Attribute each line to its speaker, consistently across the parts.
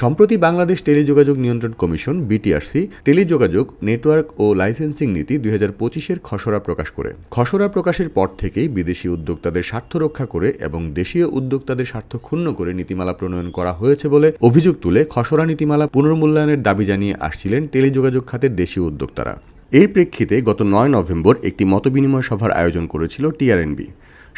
Speaker 1: সম্প্রতি বাংলাদেশ টেলিযোগাযোগ নিয়ন্ত্রণ কমিশন বিটিআরসি টেলিযোগাযোগ নেটওয়ার্ক ও লাইসেন্সিং নীতি দুই হাজার পঁচিশের খসড়া প্রকাশ করে খসড়া প্রকাশের পর থেকেই বিদেশি উদ্যোক্তাদের স্বার্থ রক্ষা করে এবং দেশীয় উদ্যোক্তাদের স্বার্থ ক্ষুণ্ণ করে নীতিমালা প্রণয়ন করা হয়েছে বলে অভিযোগ তুলে খসড়া নীতিমালা পুনর্মূল্যায়নের দাবি জানিয়ে আসছিলেন টেলিযোগাযোগ খাতের দেশীয় উদ্যোক্তারা এর প্রেক্ষিতে গত নয় নভেম্বর একটি মতবিনিময় সভার আয়োজন করেছিল টিআরএনবি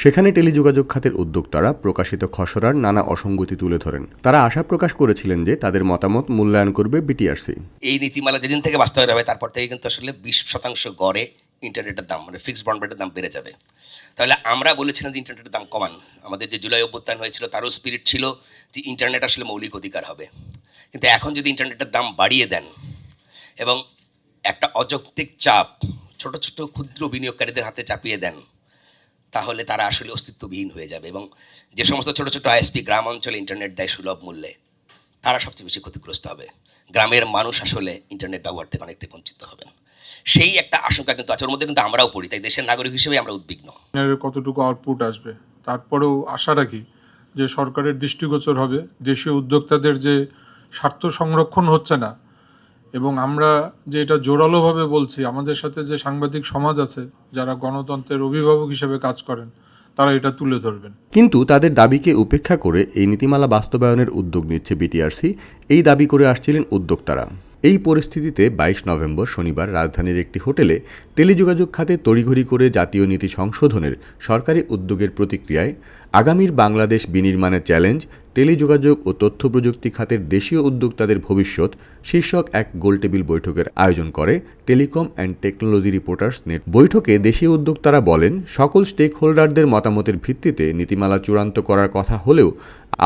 Speaker 1: সেখানে টেলিযোগাযোগ খাতের উদ্যোক্তারা প্রকাশিত খসড়ার নানা অসঙ্গতি তুলে ধরেন তারা আশা প্রকাশ করেছিলেন যে তাদের মতামত মূল্যায়ন করবে বিটিআরসি
Speaker 2: এই নীতিমালা যেদিন থেকে বাস্তবায়ন হবে তারপর থেকে কিন্তু আসলে বিশ শতাংশ গড়ে ইন্টারনেটের দাম মানে ফিক্সড ব্রডব্যান্ডের দাম বেড়ে যাবে তাহলে আমরা বলেছিলাম যে ইন্টারনেটের দাম কমান আমাদের যে জুলাই অভ্যুত্থান হয়েছিল তারও স্পিরিট ছিল যে ইন্টারনেট আসলে মৌলিক অধিকার হবে কিন্তু এখন যদি ইন্টারনেটের দাম বাড়িয়ে দেন এবং একটা অযৌক্তিক চাপ ছোট ছোট ক্ষুদ্র বিনিয়োগকারীদের হাতে চাপিয়ে দেন তাহলে তারা আসলে অস্তিত্ববিহীন হয়ে যাবে এবং যে সমস্ত ছোটো ছোটো আইএসপি গ্রাম অঞ্চলে ইন্টারনেট দেয় সুলভ মূল্যে তারা সবচেয়ে বেশি ক্ষতিগ্রস্ত হবে গ্রামের মানুষ আসলে ইন্টারনেট ব্যবহার থেকে অনেকটাই বঞ্চিত হবেন সেই একটা আশঙ্কা কিন্তু আছে ওর মধ্যে কিন্তু আমরাও পড়ি তাই দেশের নাগরিক হিসেবে আমরা উদ্বিগ্ন
Speaker 3: কতটুকু আউটপুট আসবে তারপরেও আশা রাখি যে সরকারের দৃষ্টিগোচর হবে দেশীয় উদ্যোক্তাদের যে স্বার্থ সংরক্ষণ হচ্ছে না এবং আমরা যে এটা জোরালোভাবে বলছি আমাদের সাথে যে সাংবাদিক সমাজ আছে যারা গণতন্ত্রের অভিভাবক হিসেবে কাজ করেন তারা এটা তুলে ধরবেন
Speaker 1: কিন্তু তাদের দাবিকে উপেক্ষা করে এই নীতিমালা বাস্তবায়নের উদ্যোগ নিচ্ছে বিটিআরসি এই দাবি করে আসছিলেন উদ্যোক্তারা এই পরিস্থিতিতে বাইশ নভেম্বর শনিবার রাজধানীর একটি হোটেলে টেলিযোগাযোগ খাতে তড়িঘড়ি করে জাতীয় নীতি সংশোধনের সরকারি উদ্যোগের প্রতিক্রিয়ায় আগামীর বাংলাদেশ বিনির্মাণের চ্যালেঞ্জ টেলিযোগাযোগ ও তথ্য প্রযুক্তি খাতের দেশীয় উদ্যোক্তাদের ভবিষ্যৎ শীর্ষক এক গোলটেবিল বৈঠকের আয়োজন করে telecom and technology reporters net বৈঠকে দেশীয় উদ্যোক্তারা বলেন সকল স্টেক হোল্ডারদের মতামতের ভিত্তিতে নীতিমালা চূড়ান্ত করার কথা হলেও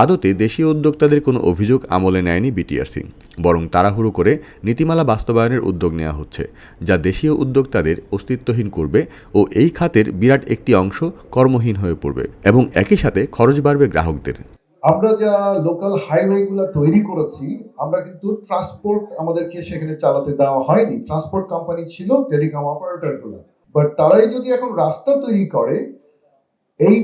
Speaker 1: আদতে দেশীয় উদ্যোক্তাদের কোনো অভিযোগ আমলে নেয়নি বিটিআরসি বরং তাড়াহুড়ো করে নীতিমালা বাস্তবায়নের উদ্যোগ নেওয়া হচ্ছে যা দেশীয় উদ্যোক্তাদের অস্তিত্বহীন করবে ও এই খাতের বিরাট একটি অংশ কর্মহীন হয়ে পড়বে এবং একই সাথে খরচ বাড়বে গ্রাহকদের
Speaker 4: আমরা যা লোকাল হাইওয়েগুলো তৈরি করেছি আমরা কিন্তু ট্রান্সপোর্ট আমাদেরকে সেখানে চালাতে দেওয়া হয়নি ট্রান্সপোর্ট কোম্পানি ছিল টেলিকম অপারেটরগুলো বাট তারাই যদি এখন রাস্তা তৈরি করে এই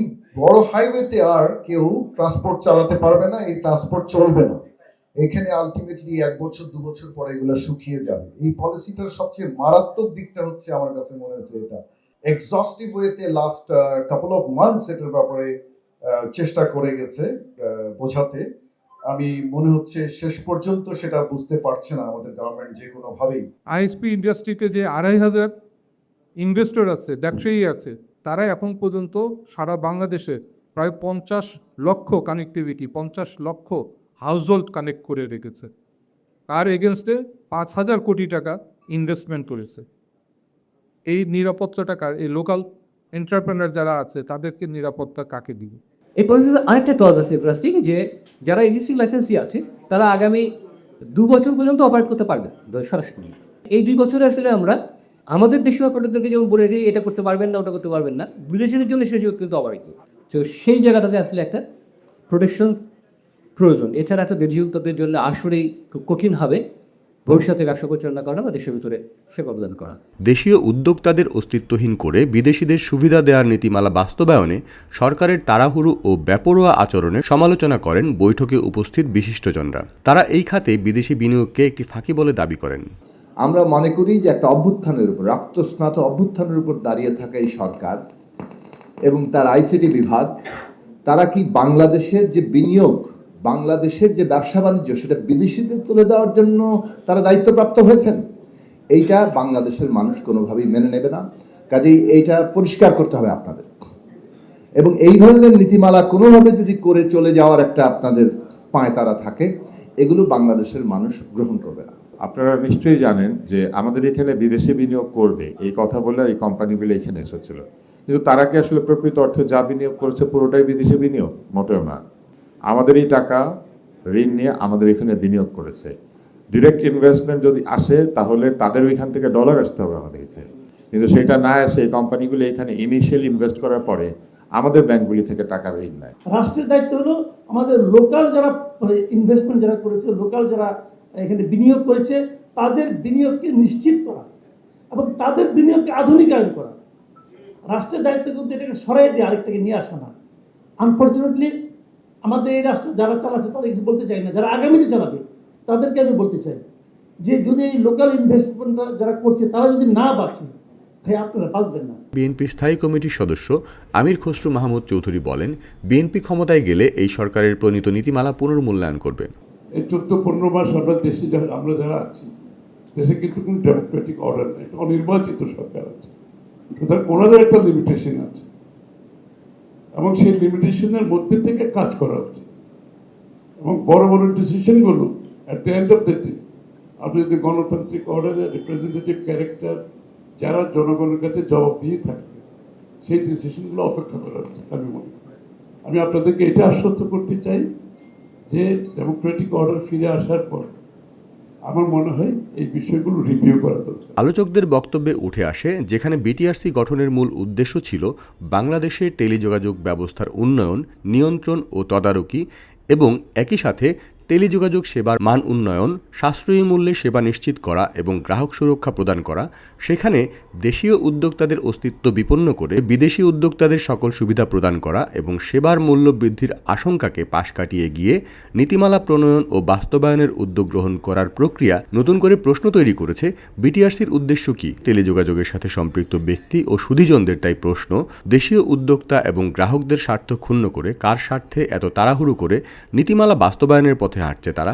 Speaker 4: বড় হাইওয়েতে আর কেউ ট্রান্সপোর্ট চালাতে পারবে না এই ট্রান্সপোর্ট চলবে না এখানে আলটিমেটলি এক বছর দু বছর পরে এগুলো শুকিয়ে যাবে এই পলিসিটার সবচেয়ে মারাত্মক দিকটা হচ্ছে আমার কাছে মনে হচ্ছে এটা এক্সস্টিভ ওয়েতে লাস্ট কাপল অফ মান্থস এটার ব্যাপারে চেষ্টা করে গেছে বোঝাতে আমি মনে হচ্ছে শেষ পর্যন্ত সেটা বুঝতে পারছে না আমাদের গভর্নমেন্ট যে কোনোভাবেই
Speaker 3: আইএসপি ইন্ডাস্ট্রিতে যে আড়াই হাজার ইনভেস্টর আছে ব্যবসায়ী আছে তারা এখন পর্যন্ত সারা বাংলাদেশে প্রায় পঞ্চাশ লক্ষ কানেক্টিভিটি পঞ্চাশ লক্ষ হাউসহোল্ড কানেক্ট করে রেখেছে তার এগেনস্টে পাঁচ হাজার কোটি টাকা ইনভেস্টমেন্ট করেছে এই নিরাপত্তা টাকার এই লোকাল এন্টারপ্রেনার যারা আছে তাদেরকে নিরাপত্তা কাকে দিবে
Speaker 5: এই পদ্ধতি আরেকটা তদ আছে প্রাস্টিং যে যারা রেজিস্ট্রিং লাইসেন্সি আছে তারা আগামী দু বছর পর্যন্ত অপারেট করতে পারবে সরাসরি এই দুই বছরে আসলে আমরা আমাদের দেশীয় আপনাদেরকে যেমন বলে দিই এটা করতে পারবেন না ওটা করতে পারবেন না বিদেশিদের জন্য সে কিন্তু অবারিত তো সেই জায়গাটাতে আসলে একটা প্রোটেকশন প্রয়োজন এছাড়া এত তাদের জন্য আসলেই খুব কঠিন হবে ভবিষ্যতে ব্যবসা পরিচালনা করা বা দেশের ভিতরে সেবা প্রদান করা
Speaker 1: দেশীয় উদ্যোক্তাদের অস্তিত্বহীন করে বিদেশিদের সুবিধা দেওয়ার নীতিমালা বাস্তবায়নে সরকারের তাড়াহুড়ো ও বেপরোয়া আচরণের সমালোচনা করেন বৈঠকে উপস্থিত বিশিষ্টজনরা তারা এই খাতে বিদেশি বিনিয়োগকে একটি ফাঁকি বলে দাবি করেন
Speaker 4: আমরা মনে করি যে একটা অভ্যুত্থানের উপর রক্তস্নাত অভ্যুত্থানের উপর দাঁড়িয়ে থাকা এই সরকার এবং তার আইসিটি বিভাগ তারা কি বাংলাদেশের যে বিনিয়োগ বাংলাদেশের যে ব্যবসা বাণিজ্য সেটা বিদেশিতে তুলে দেওয়ার জন্য তারা দায়িত্বপ্রাপ্ত হয়েছেন এইটা বাংলাদেশের মানুষ কোনোভাবেই মেনে নেবে না কাজেই এইটা পরিষ্কার করতে হবে আপনাদের এবং এই ধরনের নীতিমালা কোনোভাবে যদি করে চলে যাওয়ার একটা আপনাদের পায়তারা থাকে এগুলো বাংলাদেশের মানুষ গ্রহণ করবে না
Speaker 6: আপনারা নিশ্চয়ই জানেন যে আমাদের এখানে বিদেশে বিনিয়োগ করবে এই কথা বলে এই কোম্পানিগুলো এখানে এসেছিল কিন্তু তারা কি আসলে প্রকৃত অর্থে যা বিনিয়োগ করেছে পুরোটাই বিদেশে বিনিয়োগ মোটেও না আমাদের এই টাকা ঋণ নিয়ে আমাদের এখানে বিনিয়োগ করেছে ডিরেক্ট ইনভেস্টমেন্ট যদি আসে তাহলে তাদের ওইখান থেকে ডলার আসতে হবে আমাদের এখানে কিন্তু সেটা না আসে এই কোম্পানিগুলো এখানে ইনিশিয়াল ইনভেস্ট করার পরে আমাদের ব্যাংকগুলি থেকে টাকা ঋণ নেয়
Speaker 7: রাষ্ট্রের দায়িত্ব হলো আমাদের লোকাল যারা ইনভেস্টমেন্ট মানে যারা করেছে লোকাল যারা এখানে বিনিয়োগ করেছে তাদের বিনিয়োগকে নিশ্চিত করা এবং তাদের বিনিয়োগকে আধুনিকায়ন করা রাষ্ট্রের দায়িত্ব কিন্তু এটাকে সরাই দিয়ে আরেকটাকে নিয়ে আসা না আনফর্চুনেটলি আমাদের এই রাষ্ট্র যারা চালাচ্ছে তারা কিছু বলতে চাই না যারা আগামীতে চালাবে তাদেরকে আমি বলতে চাই যে যদি এই লোকাল ইনভেস্টমেন্ট যারা করছে তারা যদি না বাঁচে তাই আপনারা বাঁচবেন না
Speaker 1: বিএনপি স্থায়ী কমিটির সদস্য আমির খসরু মাহমুদ চৌধুরী বলেন বিএনপি ক্ষমতায় গেলে এই সরকারের প্রণীত নীতিমালা পুনর্মূল্যায়ন করবেন
Speaker 8: এই চোদ্দ পনেরো মাস আমরা দেশে যারা আমরা যারা আছি দেশে কিন্তু কোনো ডেমোক্রেটিক অর্ডার নেই অনির্বাচিত সরকার আছে সুতরাং ওনাদের একটা লিমিটেশন আছে এবং সেই লিমিটেশনের মধ্যে থেকে কাজ করা উচিত এবং বড় বড় ডিসিশনগুলো at the end of the day আপনি যদি গণতান্ত্রিক অর্ডারের রিপ্রেজেন্টেটিভ ক্যারেক্টার যারা জনগণের কাছে জবাব দিয়ে থাকবে সেই ডিসিশনগুলো অপেক্ষা করা উচিত আমি মনে করি আমি আপনাদেরকে এটা আশ্বস্ত করতে চাই যে ডেমোক্রেটিক অর্ডার ফিরে আসার পর আমার মনে হয় এই বিষয়গুলো রিভিউ করা দরকার
Speaker 1: আলোচকদের বক্তব্যে উঠে আসে যেখানে বিটিআরসি গঠনের মূল উদ্দেশ্য ছিল বাংলাদেশে টেলিযোগাযোগ ব্যবস্থার উন্নয়ন নিয়ন্ত্রণ ও তদারকি এবং একই সাথে টেলিযোগাযোগ সেবার মান উন্নয়ন সাশ্রয়ী মূল্যে সেবা নিশ্চিত করা এবং গ্রাহক সুরক্ষা প্রদান করা সেখানে দেশীয় উদ্যোক্তাদের অস্তিত্ব বিপন্ন করে বিদেশি উদ্যোক্তাদের সকল সুবিধা প্রদান করা এবং সেবার মূল্য বৃদ্ধির আশঙ্কাকে পাশ কাটিয়ে গিয়ে নীতিমালা প্রণয়ন ও বাস্তবায়নের উদ্যোগ গ্রহণ করার প্রক্রিয়া নতুন করে প্রশ্ন তৈরি করেছে বিটিআরসির উদ্দেশ্য কী টেলিযোগাযোগের সাথে সম্পৃক্ত ব্যক্তি ও সুধিজনদের তাই প্রশ্ন দেশীয় উদ্যোক্তা এবং গ্রাহকদের স্বার্থ ক্ষুণ্ণ করে কার স্বার্থে এত তাড়াহুড়ো করে নীতিমালা বাস্তবায়নের পথে পথে হাঁটছে তারা